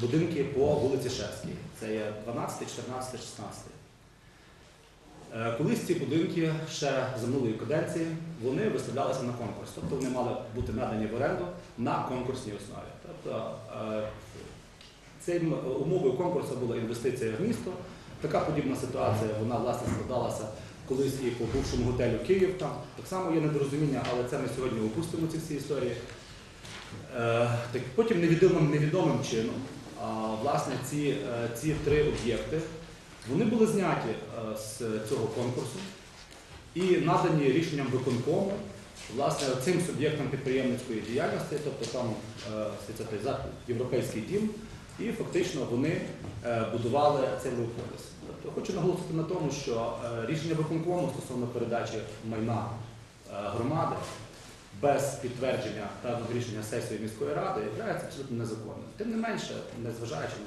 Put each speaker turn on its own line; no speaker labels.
будинки по вулиці Шевській. Це є 12, 14, 16. Е, Колись ці будинки ще за минулої каденції вони виставлялися на конкурс, тобто вони мали бути надані в оренду на конкурсній основі. Тобто е, цим умовою конкурсу була інвестиція в місто. Така подібна ситуація вона власне складалася колись і по бувшому готелю Київ. Там так само є недорозуміння, але це ми сьогодні опустимо ці всі історії. Е, так потім невідомим невідомим чином, власне, ці, е, ці три об'єкти вони були зняті е, з цього конкурсу і надані рішенням виконкому власне цим суб'єктам підприємницької діяльності, тобто там е, це європейський дім, і фактично вони будували цей Леополіс. Тобто хочу наголосити на тому, що рішення виконкому стосовно передачі майна громади без підтвердження та рішення сесії міської ради є абсолютно незаконним. Тим не менше, незважаючи на